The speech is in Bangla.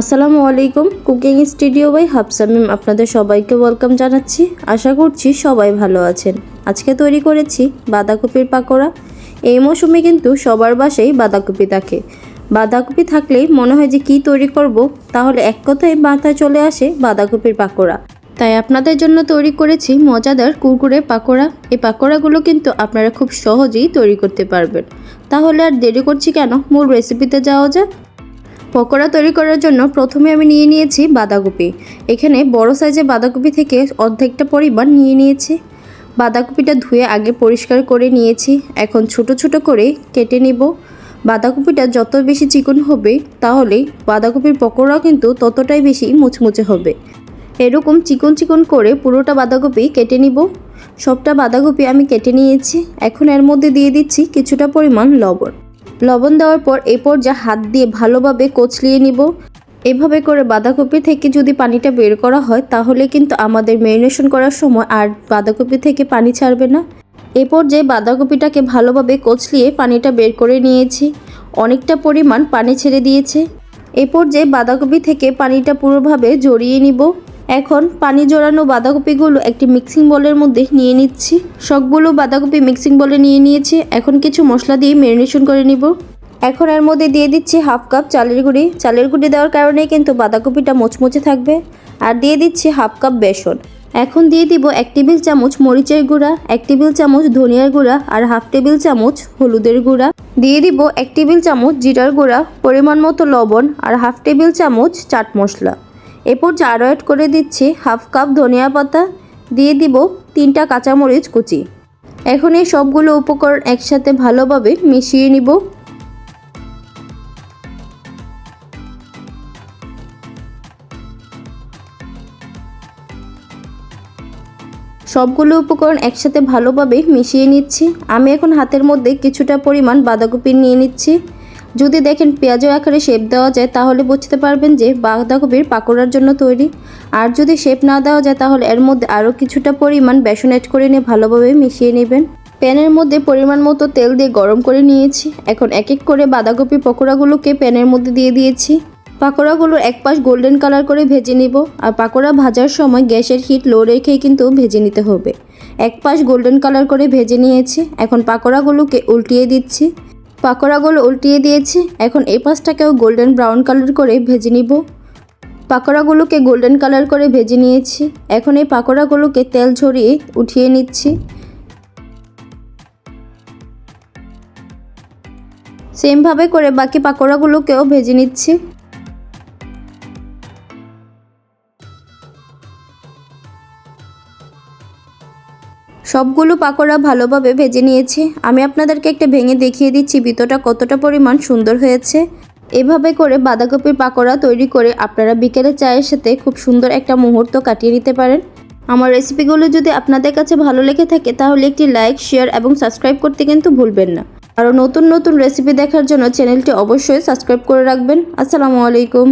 আসসালামু আলাইকুম, কুকিং স্টুডিও বাই হাফসামিম আপনাদের সবাইকে ওয়েলকাম জানাচ্ছি। আশা করছি সবাই ভালো আছেন। আজকে তৈরি করেছি বাঁধাকপির পাকোড়া। এই মৌসুমে কিন্তু সবার বাসায় বাঁধাকপি থাকে। বাঁধাকপি থাকলেই মনে হয় যে কী তৈরি করব, তাহলে এক কথায় মাথায় চলে আসে বাঁধাকপির পাকোড়া। তাই আপনাদের জন্য তৈরি করেছি মজাদার কুরকুরে পাকোড়া। এই পাকোড়াগুলো কিন্তু আপনারা খুব সহজেই তৈরি করতে পারবেন। তাহলে আর দেরি করছি কেন? মূল রেসিপিতে যাওয়া যাক। পকোড়া তৈরি করার জন্য প্রথমে আমি নিয়ে নিয়েছি বাঁধাকপি। এখানে বড় সাইজের বাঁধাকপি থেকে অর্ধেকটা পরিমাণ নিয়ে নিয়েছি। বাঁধাকপিটা ধুয়ে আগে পরিষ্কার করে নিয়েছি। এখন ছোট ছোট করে কেটে নিব। বাঁধাকপিটা যত বেশি চিকন হবে, তাহলে বাঁধাকপির পকোড়াও কিন্তু ততটাই বেশি মুচমুচে হবে। এরকম চিকন চিকন করে পুরোটা বাঁধাকপি কেটে নিব। সবটা বাঁধাকপি আমি কেটে নিয়েছি। এখন এর মধ্যে দিয়ে দিচ্ছি কিছুটা পরিমাণ লবণ। লবণ দেওয়ার পর এই পর্যায়ে হাত দিয়ে ভালোভাবে কচলিয়ে নিব। এভাবে করে বাঁধাকপি থেকে যদি পানিটা বের করা হয়, তাহলে কিন্তু আমাদের ম্যারিনেশন করার সময় আর বাঁধাকপি থেকে পানি ছাড়বে না। এই পর্যায়ে বাঁধাকপিটাকে ভালোভাবে কচলিয়ে পানিটা বের করে নিয়েছি। অনেকটা পরিমাণ পানি ছেড়ে দিয়েছে। এই পর্যায়ে বাঁধাকপি থেকে পানিটা পুরোভাবে জড়িয়ে নিব। এখন পানি জড়ানো বাঁধাকপিগুলো একটি মিক্সিং বলের মধ্যে নিয়ে নিচ্ছি। সবগুলো বাঁধাকপি মিক্সিং বলে নিয়ে নিয়েছি। এখন কিছু মশলা দিয়ে ম্যারিনেশন করে নিব। এখন এর মধ্যে দিয়ে দিচ্ছি হাফ কাপ চালের গুঁড়ি। চালের গুঁড়ি দেওয়ার কারণে কিন্তু বাঁধাকপিটা মুচমুচে থাকবে। আর দিয়ে দিচ্ছি হাফ কাপ বেসন। এখন দিয়ে দিব এক টেবিল চামচ মরিচের গুঁড়া, এক টেবিল চামচ ধনিয়ার গুঁড়া আর হাফ টেবিল চামচ হলুদের গুঁড়া। দিয়ে দিব এক টেবিল চামচ জিরার গুঁড়া, পরিমাণ মতো লবণ আর হাফ টেবিল চামচ চাট মশলা। এরপর চার অ্যাড করে দিচ্ছি হাফ কাপ ধনিয়া পাতা, দিয়ে দিব তিনটা কাঁচামরিচ কুচি। এখন এই সবগুলো উপকরণ একসাথে ভালোভাবে মিশিয়ে নিব। সবগুলো উপকরণ একসাথে ভালোভাবে মিশিয়ে নিচ্ছি। আমি এখন হাতের মধ্যে কিছুটা পরিমাণ বাঁধাকপি নিয়ে নিচ্ছি। যদি দেখেন পেঁয়াজের আকারে শেপ দেওয়া যায়, তাহলে বুঝতে পারবেন যে বাঁধাকপির পাকোড়ার জন্য তৈরি। আর যদি শেপ না দেওয়া যায়, তাহলে এর মধ্যে আরও কিছুটা পরিমাণ বেসন অ্যাড করে নিয়ে ভালোভাবে মিশিয়ে নেবেন। প্যানের মধ্যে পরিমাণ মতো তেল দিয়ে গরম করে নিয়েছি। এখন এক এক করে বাঁধাকপি পকোড়াগুলোকে প্যানের মধ্যে দিয়ে দিয়েছি। পাকোড়াগুলোর এক পাশ গোল্ডেন কালার করে ভেজে নিব। আর পাকোড়া ভাজার সময় গ্যাসের হিট লো রেখেই কিন্তু ভেজে নিতে হবে। এক পাশ গোল্ডেন কালার করে ভেজে নিয়েছি। এখন পাকোড়াগুলোকে উল্টিয়ে দিচ্ছি। পাকোড়াগুলো উল্টিয়ে দিয়েছি। এখন এই পাশটাকেও গোল্ডেন ব্রাউন কালার করে ভেজে নিব। পাকোড়াগুলোকে গোল্ডেন কালার করে ভেজে নিয়েছি। এখন এই পাকোড়াগুলোকে তেল ঝরিয়ে উঠিয়ে নিচ্ছি। সেমভাবে করে বাকি পাকোড়াগুলোকেও ভেজে নিচ্ছি। সবগুলো পাকোড়া ভালোভাবে ভেজে নিয়েছি। আমি আপনাদেরকে একটা ভেঙে দেখিয়ে দিচ্ছি ভিতরটা কতটা পরিমাণ সুন্দর হয়েছে। এভাবে করে বাঁধাকপির পাকোড়া তৈরি করে আপনারা বিকেলে চায়ের সাথে খুব সুন্দর একটা মুহূর্ত কাটিয়ে নিতে পারেন। আমার রেসিপিগুলো যদি আপনাদের কাছে ভালো লেগে থাকে, তাহলে একটি লাইক, শেয়ার এবং সাবস্ক্রাইব করতে কিন্তু ভুলবেন না। আরও নতুন নতুন রেসিপি দেখার জন্য চ্যানেলটি অবশ্যই সাবস্ক্রাইব করে রাখবেন। আসসালামু আলাইকুম।